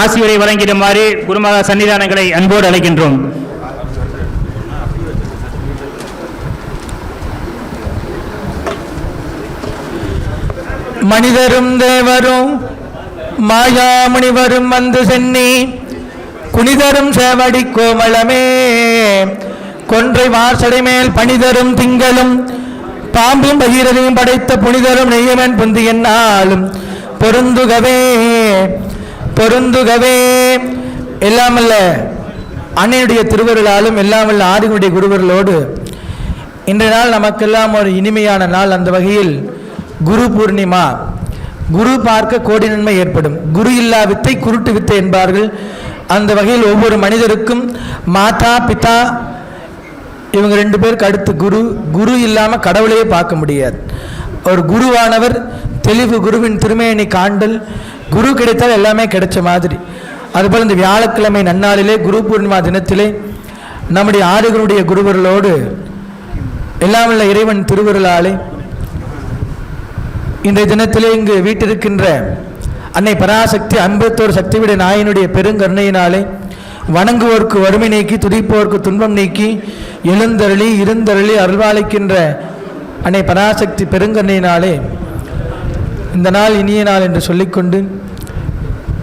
ஆசிரியரை வழங்கிடுமாறு குருமகா சன்னிதானங்களை அன்போடு அழைக்கின்றோம். மனிதரும் தேவரும் மாயாமுனிவரும் வந்து சென்னி குனிதரும் சேவடி கோமளமே. கொன்றை வாசடை மேல் பணிதரும் திங்களும் பாம்பும் பகீரதையும் படைத்த புனிதரும் நெய்யமன் புந்தி என்னாலும் பொருந்துகவே. பொருந்துகவே. எல்லாமல்ல அன்னையுடைய திருவருளாலும் எல்லாமல்ல ஆதிகளுடைய குருவர்களோடு இன்றைய நாள் நமக்கெல்லாம் ஒரு இனிமையான நாள். அந்த வகையில் குரு பூர்ணிமா. குரு பார்க்க கோடி நன்மை ஏற்படும். குரு இல்லா வித்தை குருட்டு வித்தை என்பார்கள். அந்த வகையில் ஒவ்வொரு மனிதருக்கும் மாதா பிதா இவங்க ரெண்டு பேருக்கு அடுத்து குரு. குரு இல்லாமல் கடவுளையே பார்க்க முடியாது. ஒரு குருவானவர் தெளிவு குருவின் திருமையணி காண்டல் குரு கிடைத்தால் எல்லாமே கிடைச்ச மாதிரி. அதுபோல் இந்த வியாழக்கிழமை நன்னாளிலே குரு பூர்ணிமா தினத்திலே நம்முடைய ஆறுகளுடைய குருவர்களோடு எல்லாம் உள்ள இறைவன் திருவருளாலே இந்த தினத்திலே இங்கு வீட்டிருக்கின்ற அன்னை பராசக்தி அன்பத்தோர் சக்திவிட நாயனுடைய பெருங்கருணையினாலே வணங்குவோர்க்கு வறுமை நீக்கி துதிப்போர்க்கு துன்பம் நீக்கி எழுந்தருளி இருந்தருளி அருள்வாளிக்கின்ற அன்னை பராசக்தி பெருங்கருணையினாலே இந்த நாள் இனிய நாள் என்று சொல்லிக்கொண்டு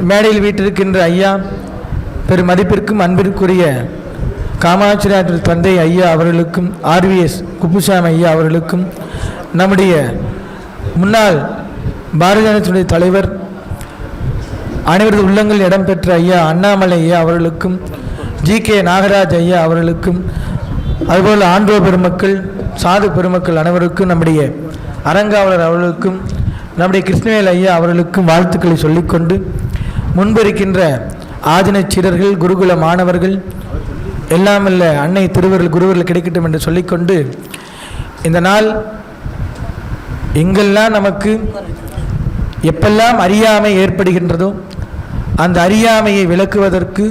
மேடையில் வீட்டிருக்கின்ற ஐயா பெரும் மதிப்பிற்கும் அன்பிற்குரிய காமாட்சிராஜ் தந்தை ஐயா அவர்களுக்கும் ஆர்விஎஸ் குப்புசாமி ஐயா அவர்களுக்கும் நம்முடைய முன்னாள் பாரதிய தலைவர் அனைவரது உள்ளங்கள் இடம்பெற்ற ஐயா அண்ணாமலை ஐயா அவர்களுக்கும் ஜி கே நாகராஜ் ஐயா அவர்களுக்கும் அதுபோல் ஆண்டோ பெருமக்கள் சாது பெருமக்கள் அனைவருக்கும் நம்முடைய அரங்காவலர் அவர்களுக்கும் நம்முடைய கிருஷ்ணவேல் ஐயா அவர்களுக்கும் வாழ்த்துக்களை சொல்லிக்கொண்டு முன்பிருக்கின்ற ஆதின சீடர்கள் குருகுல மாணவர்கள் எல்லாமல்ல அன்னை திருவருள் குருவர்கள் கிடைக்கட்டும் என்று சொல்லிக்கொண்டு இந்த நாள் எங்கெல்லாம் நமக்கு எப்பெல்லாம் அறியாமை ஏற்படுகின்றதோ அந்த அறியாமையை விளக்குவதற்கு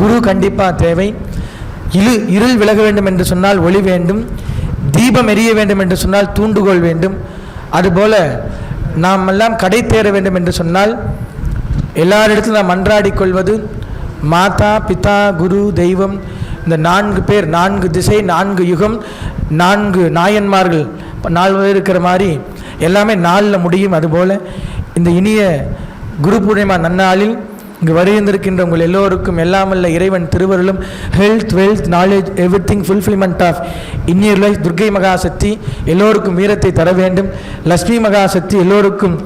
குரு கண்டிப்பாக தேவை. இரு இருள் விலக வேண்டும் என்று சொன்னால் ஒளி வேண்டும். தீபம் எரிய வேண்டும் என்று சொன்னால் தூண்டுகோல் வேண்டும். அதுபோல நாம் எல்லாம் கடை தேர வேண்டும் என்று சொன்னால் எல்லாரிடத்திலும் நாம் மன்றாடிக் கொள்வது மாதா பிதா குரு தெய்வம் இந்த நான்கு பேர் நான்கு திசை நான்கு யுகம் நான்கு நாயன்மார்கள் நாலு பேர் இருக்கிற மாதிரி எல்லாமே நாளில் முடியும். அதுபோல் இந்த இனிய குரு பூர்ணிமா நன்னாளில் இங்கு வருகின்றிருக்கின்ற உங்கள் எல்லோருக்கும் எல்லாமல்ல இறைவன் திருவருளும் health wealth knowledge everything fulfilment of inner life Durga Mahashakti எல்லோருக்கும் வீரத்தை தர வேண்டும். லக்ஷ்மி மகாசக்தி எல்லோருக்கும்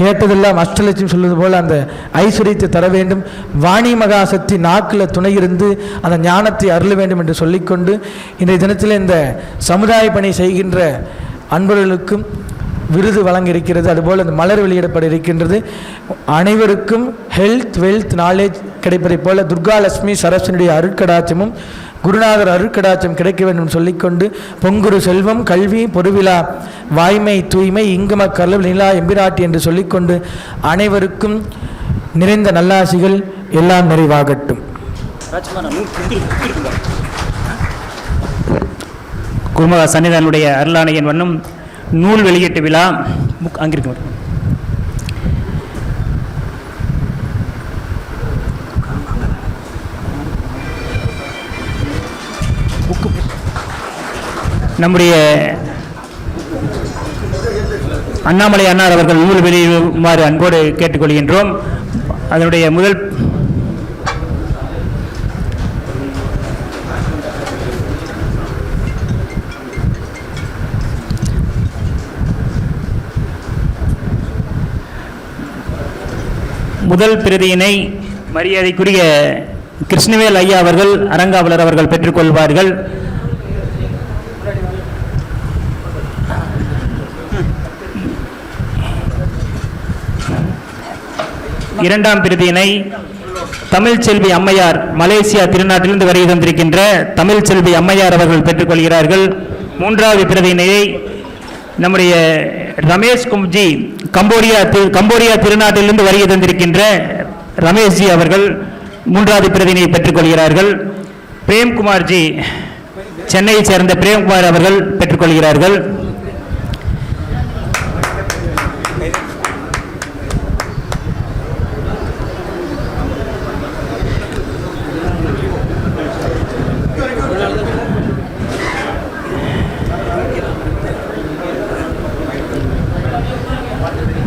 கேட்டதெல்லாம் அஷ்டலட்சுமி சொல்வது போல் அந்த ஐஸ்வர்யத்தை தர வேண்டும். வாணி மகாசக்தி நாக்கில் துணை இருந்து அந்த ஞானத்தை அருள வேண்டும் என்று சொல்லிக்கொண்டு இன்றைய தினத்தில் இந்த சமுதாய பணி செய்கின்ற அன்பர்களுக்கும் விருது வழங்க இருக்கிறது அதுபோல் அந்த மலர் வெளியிடப்பட இருக்கின்றது. அனைவருக்கும் ஹெல்த் வெல்த் நாலேஜ் கிடைப்பதைப் போல துர்காலட்சுமி சரஸ்வனுடைய அருட்கடாட்சமும் குருநாதர் அருட்கடாட்சம் கிடைக்க வேண்டும் சொல்லிக்கொண்டு பொங்குரு செல்வம் கல்வி பொருவிழா வாய்மை தூய்மை இங்கும கருள் நிலா எம்பிராட்டி என்று சொல்லிக்கொண்டு அனைவருக்கும் நிறைந்த நல்லாசிகள் எல்லாம் நிறைவாகட்டும். குருமகா சன்னிதானுடைய அருளாணையின் வண்ணம் நூல் வெளியீட்டு விழா புக் அங்கிருக்கு நம்முடைய அண்ணாமலை அண்ணார் அவர்கள் நூல் வெளியிடுமாறு அன்போடு கேட்டுக்கொள்கின்றோம். அதனுடைய முதல் முதல் பிரதியினை மரியாதைக்குரிய கிருஷ்ணவேல் ஐயா அவர்கள் அரங்காவலர் அவர்கள் பெற்றுக்கொள்வார்கள். இரண்டாம் பிரதியினை தமிழ்ச்செல்வி அம்மையார் மலேசியா திருநாட்டிலிருந்து வருகை தந்திருக்கின்ற தமிழ்ச்செல்வி அம்மையார் அவர்கள் பெற்றுக்கொள்கிறார்கள். மூன்றாவது பிரதியினையை நம்முடைய ரமேஷ் கும்ஜி கம்போடியா திரு கம்போடியா திருநாட்டிலிருந்து வருகை தந்திருக்கின்ற ரமேஷ்ஜி அவர்கள் மூன்றாவது பிரதிநிதியை பெற்றுக்கொள்கிறார்கள். பிரேம்குமார்ஜி சென்னையைச் சேர்ந்த பிரேம்குமார் அவர்கள் பெற்றுக்கொள்கிறார்கள்.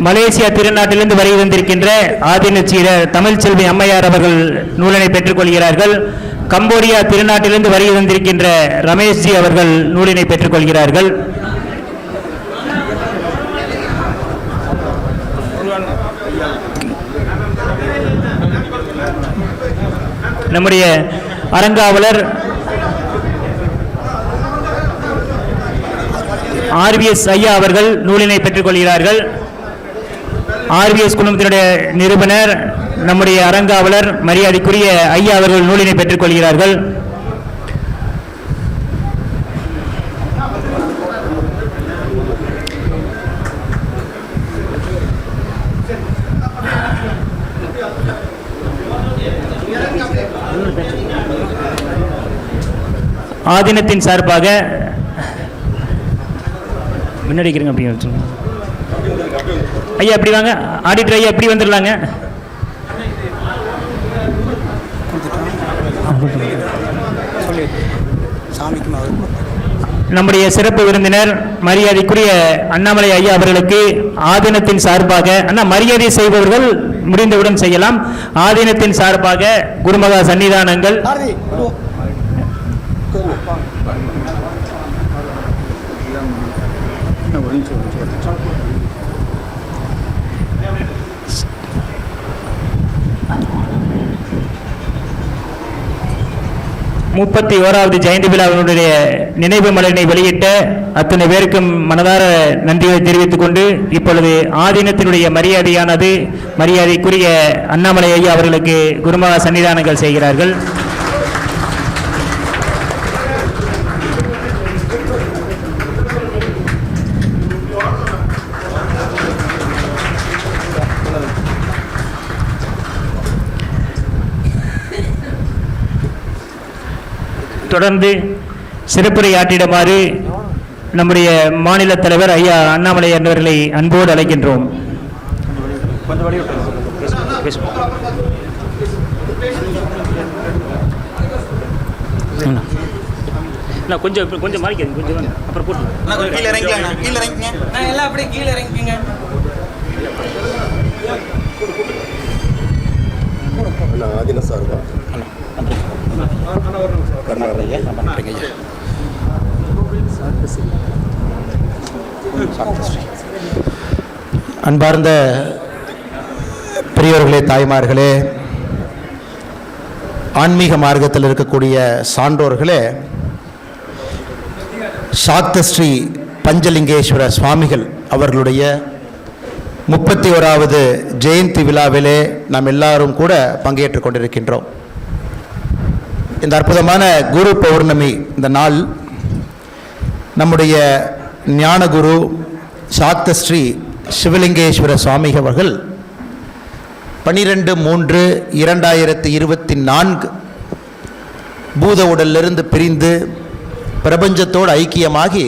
மலேசியா திருநாட்டிலிருந்து வருகை வந்திருக்கின்ற ஆதினச்சீரர் தமிழ்ச்செல்வி அம்மையார் அவர்கள் நூலினை பெற்றுக்கொள்கிறார்கள். கம்போடியா திருநாட்டிலிருந்து வருகை வந்திருக்கின்ற ரமேஷ்ஜி அவர்கள் நூலினை பெற்றுக்கொள்கிறார்கள். நம்முடைய அறங்காவலர் ஆர்விஎஸ் ஐயா அவர்கள் நூலினை பெற்றுக்கொள்கிறார்கள். ஆர்பிஎஸ் குழுமத்தினுடைய நிறுவனர் நம்முடைய அறங்காவலர் மரியாதைக்குரிய ஐயா அவர்கள் நூலினை பெற்றுக்கொள்கிறார்கள். ஆதீனத்தின் சார்பாக முன்னடிக்கிறேங்க அப்படின்னு சொல்லுங்கள் ஐயா எப்படி வாங்க? ஆடிட்டர் ஐயா எப்படி வந்துடலாங்க? நம்முடைய சிறப்பு விருந்தினர் மரியாதைக்குரிய அண்ணாமலை ஐயா அவர்களுக்கு ஆதீனத்தின் சார்பாக அண்ணா மரியாதை செய்பவர்கள் முடிந்தவுடன் செய்யலாம். ஆதீனத்தின் சார்பாக குருமகா சன்னிதானங்கள். முப்பத்தி ஓராவது ஜெயந்தி விழாவினுடைய நினைவு மலரினை வெளியிட்ட அத்தனை பேருக்கும் மனதார நன்றியை தெரிவித்துக் கொண்டு இப்பொழுது ஆதீனத்தினுடைய மரியாதையானது மரியாதைக்குரிய அண்ணாமலை ஐயா அவர்களுக்கு குருமகா சன்னிதானங்கள் செய்கிறார்கள். தொடர்ந்து சிறப்புரையாற்றிடுமாறு நம்முடைய மாநில தலைவர் ஐயா அண்ணாமலை அவர்களை அன்போடு அழைக்கின்றோம். கொஞ்சம் கொஞ்சம் மாறிக்க கொஞ்சம் அப்புறம் போட்டு கீழே இறங்கிக்கலாங்க கீழே இறங்கிங்க நான் எல்லாம் அப்படியே கீழே இறங்கிக்கங்க. அன்பார்ந்த பெரியவர்களே தாய்மார்களே ஆன்மீக மார்க்கத்தில் இருக்கக்கூடிய சான்றோர்களே சாக்த ஸ்ரீ பஞ்சலிங்கேஸ்வர சுவாமிகள் அவர்களுடைய முப்பத்தி ஓராவது ஜெயந்தி விழாவிலே நாம் எல்லாரும் கூட பங்கேற்றுக் கொண்டிருக்கின்றோம். இந்த அற்புதமான குரு பௌர்ணமி இந்த நாள் நம்முடைய ஞானகுரு சாத்தஸ்ரீ சிவலிங்கேஸ்வர சுவாமி அவர்கள் பனிரெண்டு மூன்று இரண்டாயிரத்தி இருபத்தி நான்கு பூத உடலிலிருந்து பிரிந்து பிரபஞ்சத்தோடு ஐக்கியமாகி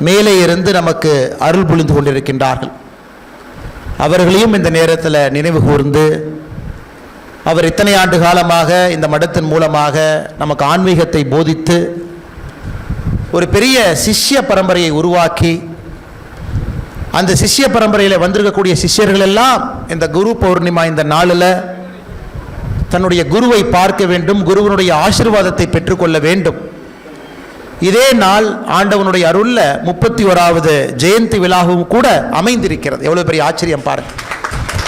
மேலே இருந்து நமக்கு அருள் புரிந்து கொண்டிருக்கின்றார்கள். அவர்களையும் இந்த நேரத்தில் நினைவு கூர்ந்து அவர் இத்தனை ஆண்டு காலமாக இந்த மடத்தின் மூலமாக நமக்கு ஆன்மீகத்தை போதித்து ஒரு பெரிய சிஷ்ய பரம்பரையை உருவாக்கி அந்த சிஷ்ய பரம்பரையில் வந்திருக்கக்கூடிய சிஷ்யர்கள் எல்லாம் இந்த குரு பௌர்ணிமா இந்த நாளில் தன்னுடைய குருவை பார்க்க வேண்டும் குருவனுடைய ஆசிர்வாதத்தை பெற்றுக்கொள்ள வேண்டும். இதே நாள் ஆண்டவனுடைய அருளில் முப்பத்தி ஓராவது ஜெயந்தி விழாவும் கூட அமைந்திருக்கிறது. எவ்வளோ பெரிய ஆச்சரியம் பாருங்க.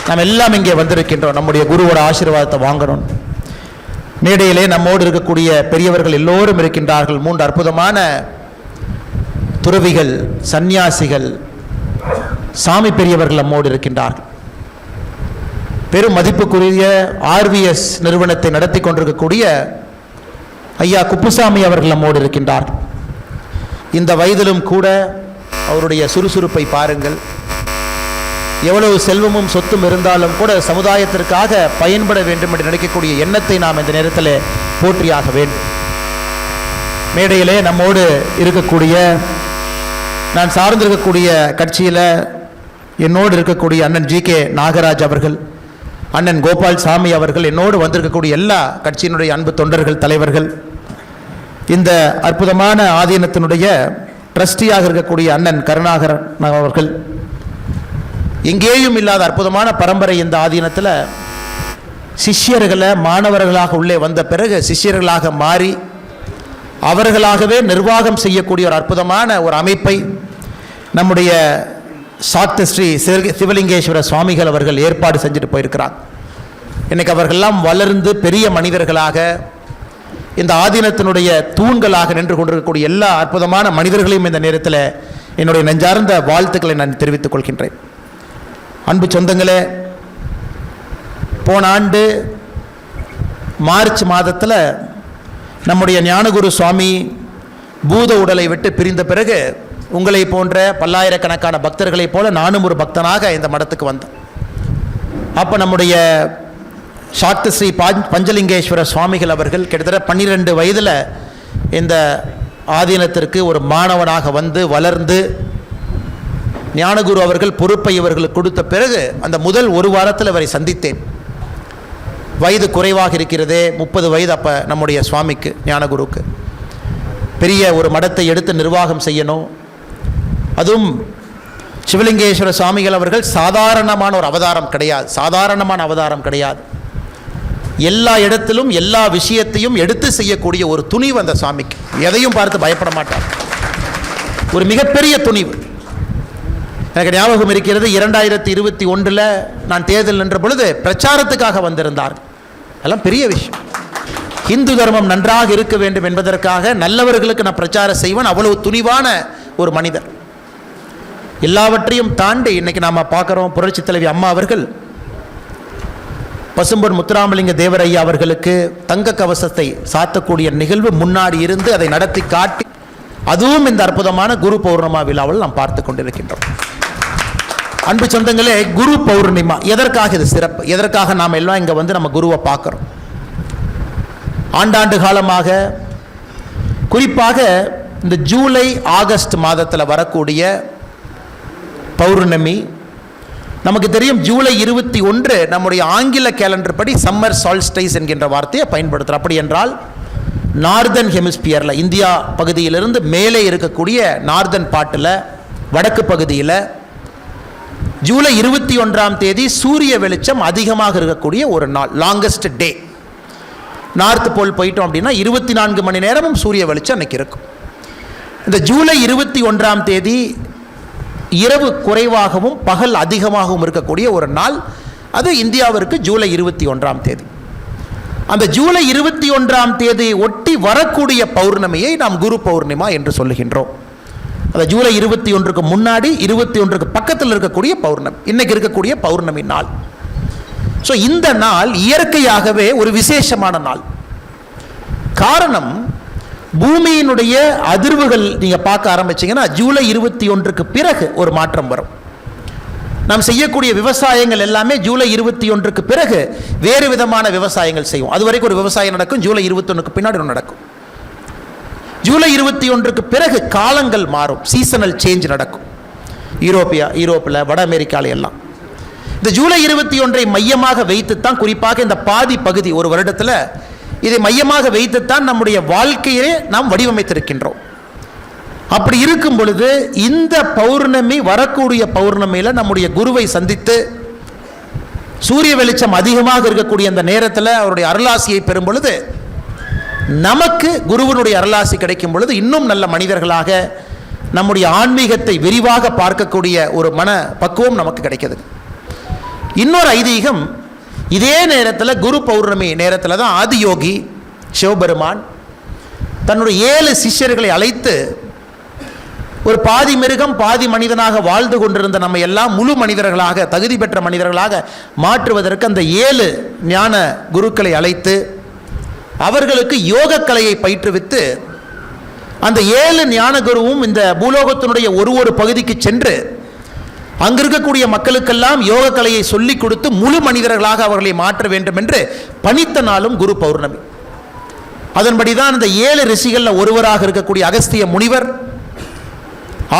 நாம் எல்லாம் இங்கே வந்திருக்கின்றோம். நம்முடைய குருவோட ஆசீர்வாதத்தை வாங்கணும். மேடையிலே நம்மோடு இருக்கக்கூடிய பெரியவர்கள் எல்லோரும் இருக்கின்றார்கள். மூன்று அற்புதமான துறவிகள் சந்நியாசிகள் சாமி பெரியவர்கள் நம்மோடு இருக்கின்றார்கள். பெரும் மதிப்புக்குரிய ஆர்விஎஸ் நிறுவனத்தை நடத்தி கொண்டிருக்கக்கூடிய ஐயா குப்புசாமி அவர்கள் நம்மோடு இருக்கின்றார்கள். இந்த வயதிலும் கூட அவருடைய சுறுசுறுப்பை பாருங்கள். எவ்வளவு செல்வமும் சொத்தும் இருந்தாலும் கூட சமுதாயத்திற்காக பயன்பட வேண்டும் என்று நினைக்கக்கூடிய எண்ணத்தை நாம் இந்த நேரத்தில் போற்றியாக வேண்டும். மேடையிலே நம்மோடு இருக்கக்கூடிய நான் சார்ந்திருக்கக்கூடிய கட்சியில் என்னோடு இருக்கக்கூடிய அண்ணன் ஜி கே நாகராஜ் அவர்கள் அண்ணன் கோபால் சாமி அவர்கள் என்னோடு வந்திருக்கக்கூடிய எல்லா கட்சியினுடைய அன்பு தொண்டர்கள் தலைவர்கள் இந்த அற்புதமான ஆதீனத்தினுடைய ட்ரஸ்டியாக இருக்கக்கூடிய அண்ணன் கருணாகரன் அவர்கள் எங்கேயும் இல்லாத அற்புதமான பரம்பரை இந்த ஆதீனத்தில் சிஷ்யர்களை மாணவர்களாக உள்ளே வந்த பிறகு சிஷ்யர்களாக மாறி அவர்களாகவே நிர்வாகம் செய்யக்கூடிய ஒரு அற்புதமான ஒரு அமைப்பை நம்முடைய சாக்த ஸ்ரீ சிவலிங்கேஸ்வர சுவாமிகள் அவர்கள் ஏற்பாடு செஞ்சுட்டு போயிருக்கிறாங்க இன்றைக்கு அவர்கள்லாம் வளர்ந்து பெரிய மனிதர்களாக இந்த ஆதீனத்தினுடைய தூண்களாக நின்று கொண்டிருக்கக்கூடிய எல்லா அற்புதமான மனிதர்களையும் இந்த நேரத்தில் என்னுடைய நெஞ்சார்ந்த வாழ்த்துக்களை நான் தெரிவித்துக் கொள்கின்றேன். அன்பு சொந்தங்களே போன ஆண்டு மார்ச் மாதத்தில் நம்முடைய ஞானகுரு சுவாமி பூத உடலை விட்டு பிரிந்த பிறகு உங்களை போன்ற பல்லாயிரக்கணக்கான பக்தர்களைப் போல நானும் ஒரு பக்தனாக இந்த மடத்துக்கு வந்தேன். அப்போ நம்முடைய சாக்த ஸ்ரீ பாஞ்- பஞ்சலிங்கேஸ்வர சுவாமிகள் அவர்கள் கிட்டத்தட்ட பன்னிரெண்டு வயதில் இந்த ஆதீனத்திற்கு ஒரு மாணவனாக வந்து வளர்ந்து ஞானகுரு அவர்கள் பொறுப்பை இவர்களுக்கு கொடுத்த பிறகு அந்த முதல் ஒரு வாரத்தில் அவரை சந்தித்தேன். வயது குறைவாக இருக்கிறதே முப்பது வயது அப்போ நம்முடைய சுவாமிக்கு ஞானகுருக்கு பெரிய ஒரு மடத்தை எடுத்து நிர்வாகம் செய்யணும். அதுவும் சிவலிங்கேஸ்வர சுவாமிகள் அவர்கள் சாதாரணமான ஒரு அவதாரம் கிடையாது. சாதாரணமான அவதாரம் கிடையாது. எல்லா இடத்திலும் எல்லா விஷயத்தையும் எடுத்து செய்யக்கூடிய ஒரு துணிவு அந்த சுவாமிக்கு. எதையும் பார்த்து பயப்பட மாட்டார். ஒரு மிகப்பெரிய துணிவு. எனக்கு ஞாபகம் இருக்கிறது இரண்டாயிரத்தி இருபத்தி ஒன்றில் நான் தேர்தல் நின்ற பொழுது பிரச்சாரத்துக்காக வந்திருந்தார் அதெல்லாம் பெரிய விஷயம். இந்து தர்மம் நன்றாக இருக்க வேண்டும் என்பதற்காக நல்லவர்களுக்கு நான் பிரச்சாரம் செய்வேன். அவ்வளவு துணிவான ஒரு மனிதர். எல்லாவற்றையும் தாண்டி இன்றைக்கி நாம் பார்க்குறோம் புரட்சி தலைவி அம்மா அவர்கள். பசும்பொன் முத்துராமலிங்க தேவரையா அவர்களுக்கு தங்க கவசத்தை சாத்தக்கூடிய நிகழ்வு முன்னாடி இருந்து அதை நடத்தி காட்டி அதுவும் இந்த அற்புதமான குரு பௌர்ணமா விழாவில் நாம் பார்த்து கொண்டிருக்கின்றோம். அன்பு சொந்தங்களே குரு பௌர்ணிமா எதற்காக இது சிறப்பு? எதற்காக நாம் எல்லாம் இங்கே வந்து நம்ம குருவை பார்க்குறோம்? ஆண்டாண்டு காலமாக குறிப்பாக இந்த ஜூலை ஆகஸ்ட் மாதத்தில் வரக்கூடிய பௌர்ணமி நமக்கு தெரியும் ஜூலை இருபத்தி ஒன்று நம்முடைய ஆங்கில கேலண்டர் படி சம்மர் சால்ஸ்டைஸ் என்கின்ற வார்த்தையை பயன்படுத்துகிறோம் அப்படி என்றால் நார்தன் ஹெமிஸ்பியரில் இந்தியா பகுதியிலிருந்து மேலே இருக்கக்கூடிய நார்தன் பாட்டில் வடக்கு பகுதியில் ஜூலை இருபத்தி ஒன்றாம் தேதி சூரிய வெளிச்சம் அதிகமாக இருக்கக்கூடிய ஒரு நாள் லாங்கஸ்ட் டே நார்த் போல் போயிட்டோம் அப்படின்னா இருபத்தி நான்கு மணி நேரமும் சூரிய வெளிச்சம் அன்னைக்கு இருக்கும். இந்த ஜூலை இருபத்தி ஒன்றாம் தேதி இரவு குறைவாகவும் பகல் அதிகமாகவும் இருக்கக்கூடிய ஒரு நாள் அது இந்தியாவிற்கு ஜூலை இருபத்தி ஒன்றாம் தேதி. அந்த ஜூலை இருபத்தி ஒன்றாம் தேதி ஒட்டி வரக்கூடிய பௌர்ணமியை நாம் குரு பௌர்ணிமா என்று சொல்லுகின்றோம். அந்த ஜூலை இருபத்தி ஒன்றுக்கு முன்னாடி இருபத்தி ஒன்றுக்கு பக்கத்தில் இருக்கக்கூடிய பௌர்ணமி. இன்னைக்கு இருக்கக்கூடிய பௌர்ணமி நாள். ஸோ இந்த நாள் இயற்கையாகவே ஒரு விசேஷமான நாள். காரணம் பூமியினுடைய அதிர்வுகள் நீங்கள் பார்க்க ஆரம்பிச்சீங்கன்னா ஜூலை இருபத்தி ஒன்றுக்கு பிறகு ஒரு மாற்றம் வரும். நாம் செய்யக்கூடிய விவசாயங்கள் எல்லாமே ஜூலை இருபத்தி ஒன்றுக்கு பிறகு வேறு விதமான விவசாயங்கள் செய்வோம். அது வரைக்கும் ஒரு விவசாயம் நடக்கும் ஜூலை இருபத்தொன்றுக்கு பின்னாடி ஒன்று நடக்கும். ஜூலை இருபத்தி ஒன்றுக்கு பிறகு காலங்கள் மாறும். சீசனல் சேஞ்ச் நடக்கும். யூரோப்பியா யூரோப்பில் வட அமெரிக்கால எல்லாம். இந்த ஜூலை இருபத்தி ஒன்றை மையமாக வைத்துத்தான் குறிப்பாக இந்த பாதி பகுதி ஒரு வருடத்தில் இதை மையமாக வைத்துத்தான் நம்முடைய வாழ்க்கையே நாம் வடிவமைத்திருக்கின்றோம். அப்படி இருக்கும் பொழுது இந்த பௌர்ணமி வரக்கூடிய பௌர்ணமியில் நம்முடைய குருவை சந்தித்து சூரிய வெளிச்சம் அதிகமாக இருக்கக்கூடிய அந்த நேரத்தில் அவருடைய அருளாசியை பெறும் பொழுது நமக்கு குருவனுடைய அருளாசி கிடைக்கும் பொழுது இன்னும் நல்ல மனிதர்களாக நம்முடைய ஆன்மீகத்தை விரிவாக பார்க்கக்கூடிய ஒரு மன பக்குவம் நமக்கு கிடைக்கிறது. இன்னொரு ஐதீகம் இதே நேரத்தில் குரு பௌர்ணமி நேரத்தில் தான் ஆதியோகி சிவபெருமான் தன்னுடைய ஏழு சிஷ்யர்களை அழைத்து ஒரு பாதி மிருகம் பாதி மனிதனாக வாழ்ந்து கொண்டிருந்த நம்ம எல்லாம் முழு மனிதர்களாக தகுதி பெற்ற மனிதர்களாக மாற்றுவதற்கு அந்த ஏழு ஞான குருக்களை அழைத்து அவர்களுக்கு யோக கலையை பயிற்றுவித்து அந்த ஏழு ஞான குருவும் இந்த பூலோகத்தினுடைய ஒரு ஒரு பகுதிக்கு சென்று அங்கிருக்கக்கூடிய மக்களுக்கெல்லாம் யோக கலையை சொல்லிக் கொடுத்து முழு மனிதர்களாக அவர்களை மாற்ற வேண்டும் என்று பணித்த நாளும் குரு பௌர்ணமி. அதன்படி தான் இந்த ஏழு ரிஷிகளில் ஒருவராக இருக்கக்கூடிய அகஸ்திய முனிவர்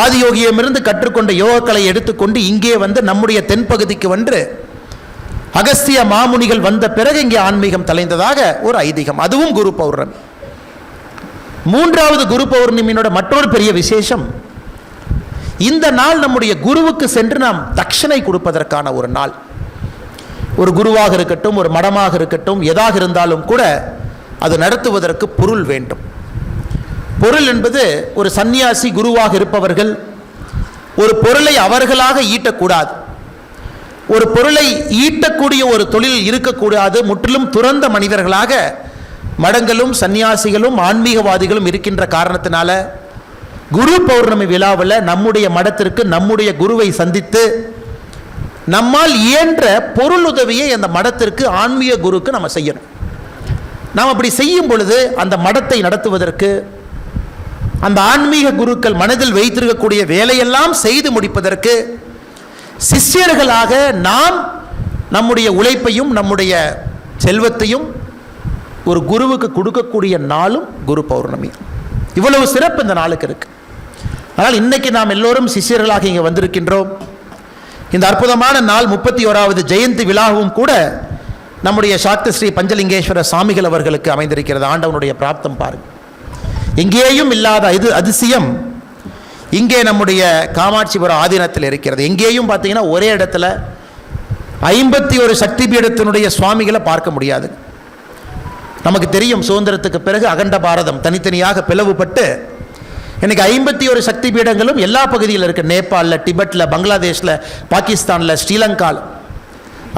ஆதியோகியமிருந்து கற்றுக்கொண்ட யோகக்கலை எடுத்துக்கொண்டு இங்கே வந்து நம்முடைய தென்பகுதிக்கு வந்து அகஸ்திய மாமுனிகள் வந்த பிறகு இங்கே ஆன்மீகம் தலைந்ததாக ஒரு ஐதீகம். அதுவும் குரு பௌர்ணமி. மூன்றாவது குரு பௌர்ணமியினோட மற்றொரு பெரிய விசேஷம் இந்த நாள் நம்முடைய குருவுக்கு சென்று நாம் தட்சணை கொடுப்பதற்கான ஒரு நாள். ஒரு குருவாக இருக்கட்டும் ஒரு மடமாக இருக்கட்டும் எதாக இருந்தாலும் கூட அது நடத்துவதற்கு பொருள் வேண்டும். பொருள் என்பது ஒரு சந்நியாசி குருவாக இருப்பவர்கள் ஒரு பொருளை அவர்களாக ஈட்டக்கூடாது. ஒரு பொருளை ஈட்டக்கூடிய ஒரு தொழில் இருக்கக்கூடாது. முற்றிலும் துறந்த மனிதர்களாக மடங்களும் சந்நியாசிகளும் ஆன்மீகவாதிகளும் இருக்கின்ற காரணத்தினால குரு பௌர்ணமி விழாவில் நம்முடைய மடத்திற்கு நம்முடைய குருவை சந்தித்து நம்மால் இயன்ற பொருள் உதவியை அந்த மடத்திற்கு ஆன்மீக குருக்கு நம்ம செய்யணும். நாம் அப்படி செய்யும் பொழுது அந்த மடத்தை நடத்துவதற்கு அந்த ஆன்மீக குருக்கள் மனதில் வைத்திருக்கக்கூடிய வேலையெல்லாம் செய்து முடிப்பதற்கு சிஷ்யர்களாக நாம் நம்முடைய உழைப்பையும் நம்முடைய செல்வத்தையும் ஒரு குருவுக்கு கொடுக்கக்கூடிய நாளும் குரு பௌர்ணமி. இவ்வளவு சிறப்பு இந்த நாளுக்கு இருக்கு. ஆனால் இன்னைக்கு நாம் எல்லோரும் சிஷ்யர்களாக இங்கே வந்திருக்கின்றோம். இந்த அற்புதமான நாள் முப்பத்தி ஓராவது ஜெயந்தி விழாவும் கூட நம்முடைய சாக்த ஸ்ரீ பஞ்சலிங்கேஸ்வர சாமிகள் அவர்களுக்கு அமைந்திருக்கிறது. ஆண்டவனுடைய பிராப்தம் பாருங்கள். எங்கேயும் இல்லாத இது அதிசயம். இங்கே நம்முடைய காமாட்சிபுரம் ஆதீனத்தில் இருக்கிறது. எங்கேயும் பார்த்தீங்கன்னா ஒரே இடத்துல ஐம்பத்தி ஒரு சக்தி பீடத்தினுடைய சுவாமிகளை பார்க்க முடியாது. நமக்கு தெரியும் சுதந்திரத்துக்கு பிறகு அகண்ட பாரதம் தனித்தனியாக பிளவுபட்டு இன்னைக்கு ஐம்பத்தி ஒரு சக்தி பீடங்களும் எல்லா பகுதியில் இருக்கு. நேபாளில் டிபெட்டில் பங்களாதேஷில் பாகிஸ்தானில் ஸ்ரீலங்காவில்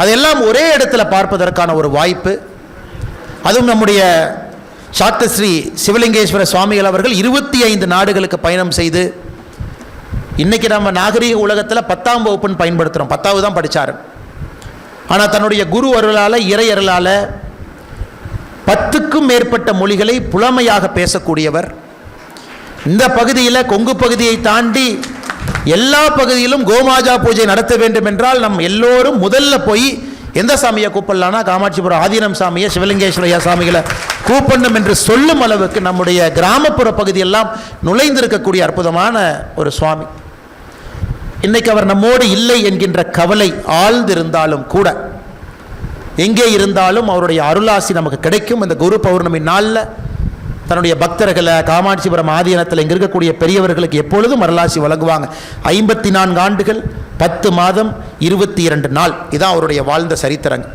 அதெல்லாம் ஒரே இடத்துல பார்ப்பதற்கான ஒரு வாய்ப்பு. அதுவும் நம்முடைய சாத்தஸ்ரீ சிவலிங்கேஸ்வர சுவாமிகள் அவர்கள் இருபத்தி ஐந்து நாடுகளுக்கு பயணம் செய்து இன்றைக்கி நம்ம நாகரீக உலகத்தில் பத்தாம் வகுப்புன்னு பயன்படுத்துகிறோம் பத்தாவது தான் படித்தார் ஆனால் தன்னுடைய குரு அருளால் இறை அருளால் பத்துக்கும் மேற்பட்ட மொழிகளை புலமையாக பேசக்கூடியவர். இந்த பகுதியில் கொங்கு பகுதியை தாண்டி எல்லா பகுதியிலும் கோமாஜா பூஜை நடத்த வேண்டும் என்றால் நம் எல்லோரும் முதல்ல போய் எந்த சாமியை கூப்பிடலாம்னா காமாட்சிபுரம் ஆதீனம் சாமியை சிவலிங்கேஸ்வரையா சாமிகளை கூப்பிடணும் என்று சொல்லும் அளவுக்கு நம்முடைய கிராமப்புற பகுதியெல்லாம் நுழைந்திருக்கக்கூடிய அற்புதமான ஒரு சுவாமி. இன்னைக்கு அவர் நம்மோடு இல்லை என்கின்ற கவலை ஆழ்ந்திருந்தாலும் கூட எங்கே இருந்தாலும் அவருடைய அருளாசி நமக்கு கிடைக்கும். இந்த குரு பௌர்ணமி நாளில் தன்னுடைய பக்தர்களை காமாட்சிபுரம் ஆதீனத்தில் இங்கே இருக்கக்கூடிய பெரியவர்களுக்கு எப்பொழுதும் அருளாசி வழங்குவாங்க. ஐம்பத்தி நான்கு ஆண்டுகள் பத்து மாதம் இருபத்தி இரண்டு நாள். இதான் அவருடைய வாழ்ந்த சரித்திரங்க.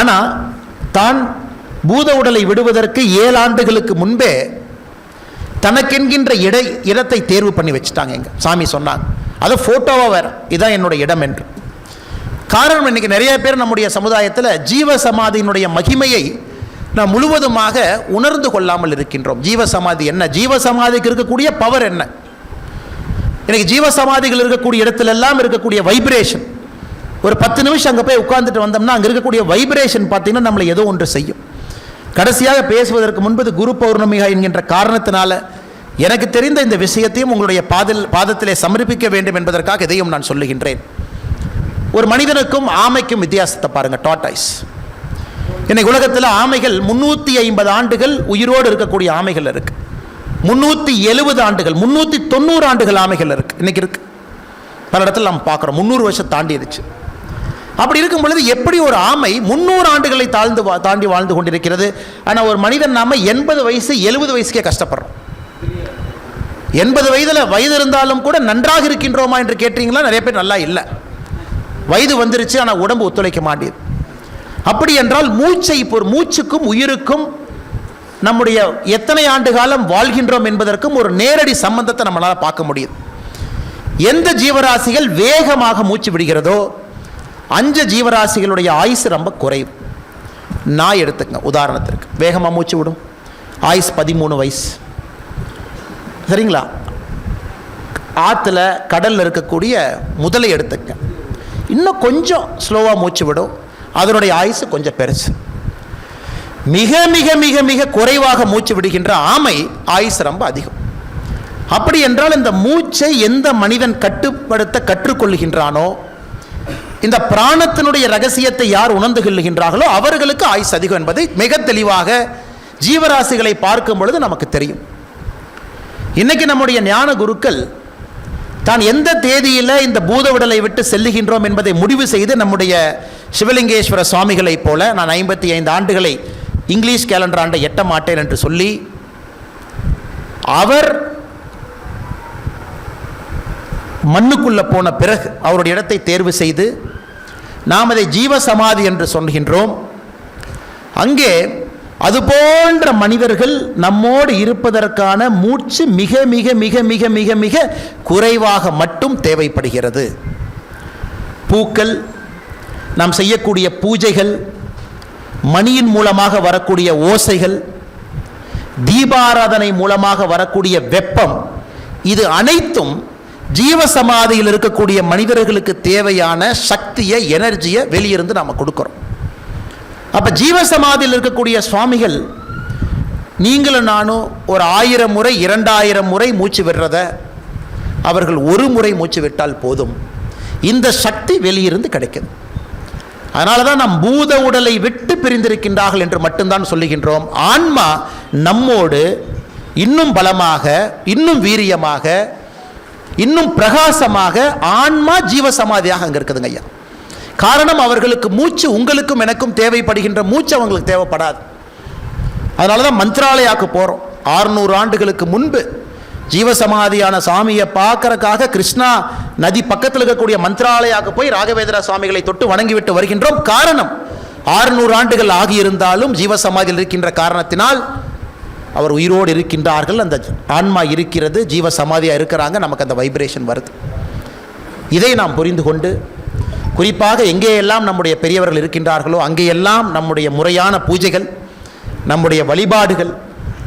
ஆனால் தான் பூத உடலை விடுவதற்கு ஏழு ஆண்டுகளுக்கு முன்பே தனக்கென்கின்ற இடை இடத்தை தேர்வு பண்ணி வச்சுட்டாங்க எங்க சாமி சொன்னாங்க. அதை ஃபோட்டோவாக வேற. இதான் என்னோட இடம் என்று. காரணம் இன்னைக்கு நிறைய பேர் நம்முடைய சமுதாயத்தில் ஜீவ சமாதியினுடைய மகிமையை நாம் முழுவதுமாக உணர்ந்து கொள்ளாமல் இருக்கின்றோம். ஜீவ சமாதி என்ன? ஜீவ சமாதிக்கு இருக்கக்கூடிய பவர் என்ன? இன்னைக்கு ஜீவ சமாதிகள் இருக்கக்கூடிய இடத்துல எல்லாம் இருக்கக்கூடிய வைப்ரேஷன் ஒரு பத்து நிமிஷம் அங்கே போய் உட்காந்துட்டு வந்தோம்னா அங்கே இருக்கக்கூடிய வைப்ரேஷன் பார்த்தீங்கன்னா நம்மளை ஏதோ ஒன்று செய்யும். கடைசியாக பேசுவதற்கு முன்பது குரு பௌர்ணமிகா என்கின்ற காரணத்தினால எனக்கு தெரிந்த இந்த விஷயத்தையும் உங்களுடைய பாதில் பாதத்திலே சமர்ப்பிக்க வேண்டும் என்பதற்காக இதையும் நான் சொல்லுகின்றேன். ஒரு மனிதனுக்கும் ஆமைக்கும் வித்தியாசத்தை பாருங்கள் டாட்டாய்ஸ் இன்னைக்கு உலகத்தில் ஆமைகள் முன்னூற்றி ஐம்பது ஆண்டுகள் உயிரோடு இருக்கக்கூடிய ஆமைகள் இருக்கு. முன்னூற்றி எழுபது ஆண்டுகள் முன்னூற்றி தொண்ணூறு ஆண்டுகள் ஆமைகள் இருக்கு. இன்னைக்கு இருக்கு. பல இடத்துல நம்ம பார்க்குறோம் முந்நூறு வருஷம் தாண்டிடுச்சு அப்படி இருக்கும் பொழுது எப்படி ஒரு ஆமை முந்நூறு ஆண்டுகளை தாழ்ந்து வா- தாண்டி வாழ்ந்து கொண்டிருக்கிறது? ஆனால் ஒரு மனிதன் நாம் எண்பது வயசு எழுபது வயசுக்கே கஷ்டப்படுறோம். எண்பது வயதில் வயது இருந்தாலும் கூட நன்றாக இருக்கின்றோமா என்று கேட்டீங்களா? நிறைய பேர் நல்லா இல்லை. வயது வந்துருச்சு ஆனால் உடம்பு ஒத்துழைக்க மாட்டேது அப்படி என்றால் மூச்சை இப்போ ஒரு மூச்சுக்கும் உயிருக்கும் நம்முடைய எத்தனை ஆண்டு காலம் வாழ்கின்றோம் என்பதற்கும் ஒரு நேரடி சம்பந்தத்தை நம்மளால் பார்க்க முடியுது. எந்த ஜீவராசிகள் வேகமாக மூச்சு விடுகிறதோ அஞ்சு ஜீவராசிகளுடைய ஆயுசு ரொம்ப குறைவு. நான் எடுத்துக்கங்க உதாரணத்திற்கு. வேகமாக மூச்சு விடும் ஆயுஸ் பதிமூணு வயசு. சரிங்களா? ஆற்றுல கடலில் இருக்கக்கூடிய முதலை எடுத்துக்க இன்னும் கொஞ்சம் ஸ்லோவாக மூச்சு விடும் அதனுடைய ஆயுசு கொஞ்சம் பெருசு. மிக மிக மிக மிக குறைவாக மூச்சு விடுகின்ற ஆமை ஆயுசு ரொம்ப அதிகம். அப்படி என்றால் இந்த மூச்சை எந்த மனிதன் கட்டுப்படுத்த கற்றுக்கொள்கின்றானோ இந்த பிராணத்தினுடைய ரகசியத்தை யார் உணர்ந்து கொள்ளுகின்றார்களோ அவர்களுக்கு ஆயுஸ் அதிகம் என்பது மிக தெளிவாக ஜீவராசிகளை பார்க்கும் பொழுது நமக்கு தெரியும். இன்னைக்கு நம்முடைய ஞான குருக்கள் தான் எந்த தேதியில் இந்த பூத உடலை விட்டு செல்லுகின்றோம் என்பதை முடிவு செய்து நம்முடைய சிவலிங்கேஸ்வர சுவாமிகளைப் போல நான் ஐம்பத்தி ஐந்து ஆண்டுகளை இங்கிலீஷ் கேலண்டர் ஆண்டை எட்ட மாட்டேன் என்று சொல்லி அவர் மண்ணுக்குள்ளே போன பிறகு அவருடைய இடத்தை தேர்வு செய்து நாம் அதை ஜீவ சமாதி என்று சொல்கின்றோம். அங்கே அதுபோன்ற மனிதர்கள் நம்மோடு இருப்பதற்கான மூச்சு மிக மிக மிக மிக மிக மிக குறைவாக மட்டும் தேவைப்படுகிறது. பூக்கள் நாம் செய்யக்கூடிய பூஜைகள் மணியின் மூலமாக வரக்கூடிய ஓசைகள் தீபாராதனை மூலமாக வரக்கூடிய வெப்பம் இது அனைத்தும் ஜீவசமாதியில் இருக்கக்கூடிய மனிதர்களுக்கு தேவையான சக்தியை எனர்ஜியை வெளியிருந்து நாம் கொடுக்குறோம். அப்போ ஜீவசமாதியில் இருக்கக்கூடிய சுவாமிகள் நீங்களும் நானும் ஒரு ஆயிரம் முறை இரண்டாயிரம் முறை மூச்சு விடுறத அவர்கள் ஒரு முறை மூச்சு விட்டால் போதும். இந்த சக்தி வெளியிருந்து கிடைக்குது அதனால தான் நாம் பூத உடலை விட்டு பிரிந்திருக்கின்றார்கள் என்று மட்டும்தான் சொல்லுகின்றோம். ஆன்மா நம்மோடு இன்னும் பலமாக இன்னும் வீரியமாக இன்னும் பிரகாசமாக ஆன்மா ஜீவசமாதியாக அங்கே இருக்குதுங்க ஐயா. காரணம் அவர்களுக்கு மூச்சு உங்களுக்கும் எனக்கும் தேவைப்படுகின்ற மூச்சு அவங்களுக்கு தேவைப்படாது. அதனால தான் மந்த்ராலயாவுக்கு போகிறோம் ஆறுநூறு ஆண்டுகளுக்கு முன்பு ஜீவசமாதியான சாமியை பார்க்கறக்காக கிருஷ்ணா நதி பக்கத்தில் இருக்கக்கூடிய மந்த்ராலயாவுக்கு போய் ராகவேந்திர சுவாமிகளை தொட்டு வணங்கிவிட்டு வருகின்றோம். காரணம் ஆறுநூறு ஆண்டுகள் ஆகியிருந்தாலும் ஜீவசமாதியில் இருக்கின்ற காரணத்தினால் அவர் உயிரோடு இருக்கின்றார்கள். அந்த ஆன்மா இருக்கிறது ஜீவ சமாதியாக இருக்கிறாங்க. நமக்கு அந்த வைப்ரேஷன் வருது. இதை நாம் புரிந்து கொண்டு குறிப்பாக எங்கேயெல்லாம் நம்முடைய பெரியவர்கள் இருக்கின்றார்களோ அங்கேயெல்லாம் நம்முடைய முறையான பூஜைகள் நம்முடைய வழிபாடுகள்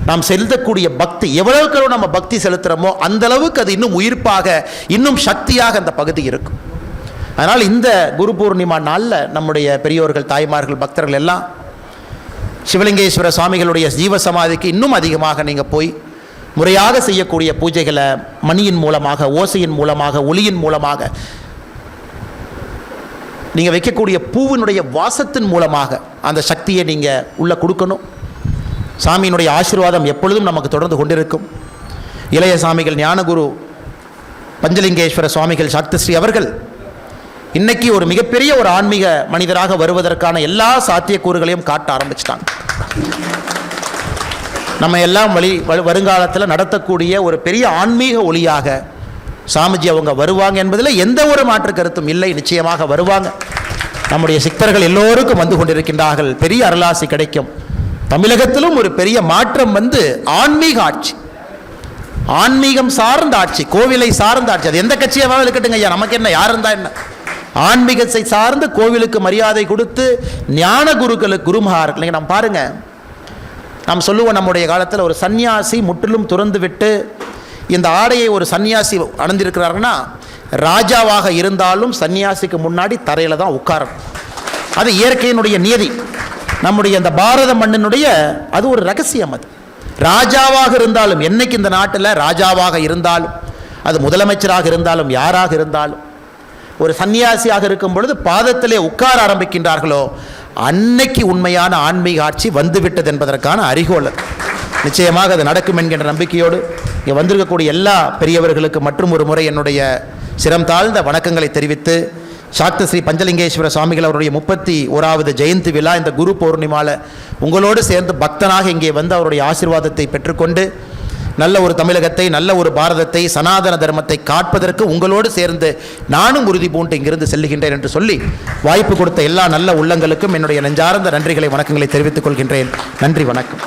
நாம் செலுத்தக்கூடிய பக்தி எவ்வளவுக்கு எவ்வளவு நம்ம பக்தி செலுத்துகிறோமோ அந்த அளவுக்கு அது இன்னும் உயிர்ப்பாக இன்னும் சக்தியாக அந்த பகுதி இருக்கும். அதனால் இந்த குரு பூர்ணிமா நாளில் நம்முடைய பெரியோர்கள் தாய்மார்கள் பக்தர்கள் எல்லாம் சிவலிங்கேஸ்வர சுவாமிகளுடைய ஜீவ சமாதிக்கு இன்னும் அதிகமாக நீங்கள் போய் முறையாக செய்யக்கூடிய பூஜைகளை மணியின் மூலமாக ஓசையின் மூலமாக ஒளியின் மூலமாக நீங்கள் வைக்கக்கூடிய பூவினுடைய வாசத்தின் மூலமாக அந்த சக்தியை நீங்கள் உள்ளே கொடுக்கணும். சாமியினுடைய ஆசீர்வாதம் எப்பொழுதும் நமக்கு தொடர்ந்து கொண்டிருக்கும். இளைய சாமிகள் ஞானகுரு பஞ்சலிங்கேஸ்வர சுவாமிகள் சக்திஸ்ரீ அவர்கள் இன்னைக்கு ஒரு மிகப்பெரிய ஒரு ஆன்மீக மனிதராக வருவதற்கான எல்லா சாத்தியக்கூறுகளையும் காட்ட ஆரம்பிச்சிட்டாங்க. நம்ம எல்லாம் வழி வரு- வருங்காலத்தில் நடத்தக்கூடிய ஒரு பெரிய ஆன்மீக ஒளியாக சாமிஜி அவங்க வருவாங்க என்பதில் எந்த ஒரு மாற்று கருத்தும் இல்லை. நிச்சயமாக வருவாங்க. நம்முடைய சித்தர்கள் எல்லோருக்கும் வந்து கொண்டிருக்கின்றார்கள். பெரிய அருளாசி கிடைக்கும். தமிழகத்திலும் ஒரு பெரிய மாற்றம் வந்து ஆன்மீக ஆட்சி. ஆன்மீகம் சார்ந்த ஆட்சி கோவிலை சார்ந்த ஆட்சி. அது எந்த கட்சியாக இருக்கட்டுங்க ஐயா. நமக்கு என்ன யார் இருந்தா என்ன? ஆன்மீகத்தை சார்ந்து கோவிலுக்கு மரியாதை கொடுத்து ஞான குருக்களுக்கு குருமகார் இல்லைங்க நம்ம பாருங்க. நாம் சொல்லுவோம் நம்முடைய காலத்தில் ஒரு சந்நியாசி முற்றிலும் துறந்து விட்டு இந்த ஆடையை ஒரு சந்நியாசி அணிந்திருக்கிறாருன்னா ராஜாவாக இருந்தாலும் சந்நியாசிக்கு முன்னாடி தரையில் தான் உட்காரணும். அது இயற்கையினுடைய நியதி நம்முடைய இந்த பாரத மண்ணினுடைய அது ஒரு ரகசியம் அது. ராஜாவாக இருந்தாலும் என்னைக்கு இந்த நாட்டில் ராஜாவாக இருந்தாலும் அது முதலமைச்சராக இருந்தாலும் யாராக இருந்தாலும் ஒரு சன்னியாசியாக இருக்கும் பொழுது பாதத்திலே உட்கார ஆரம்பிக்கின்றார்களோ அன்னைக்கு உண்மையான ஆன்மீக ஆட்சி வந்துவிட்டது என்பதற்கான அறிகோல் நிச்சயமாக அது நடக்கும் என்கின்ற நம்பிக்கையோடு இங்கே வந்திருக்கக்கூடிய எல்லா பெரியவர்களுக்கு மற்றும் ஒரு முறை என்னுடைய சிரம் தாழ்ந்த வணக்கங்களை தெரிவித்து சாக்த ஸ்ரீ பஞ்சலிங்கேஸ்வர சுவாமிகள் அவருடைய முப்பத்தி ஓராவது ஜெயந்தி விழா இந்த குரு பௌர்ணிமாவில் உங்களோடு சேர்ந்து பக்தனாக இங்கே வந்து அவருடைய ஆசீர்வாதத்தை பெற்றுக்கொண்டு நல்ல ஒரு தமிழகத்தை நல்ல ஒரு பாரதத்தை சனாதன தர்மத்தை காட்பதற்கு உங்களோடு சேர்ந்து நானும் உறுதி பூண்டு இங்கிருந்து செல்லுகின்றேன் என்று சொல்லி வாய்ப்பு கொடுத்த எல்லா நல்ல உள்ளங்களுக்கும் என்னுடைய நெஞ்சார்ந்த நன்றிகளை வணக்கங்களை தெரிவித்துக் கொள்கின்றேன். நன்றி வணக்கம்.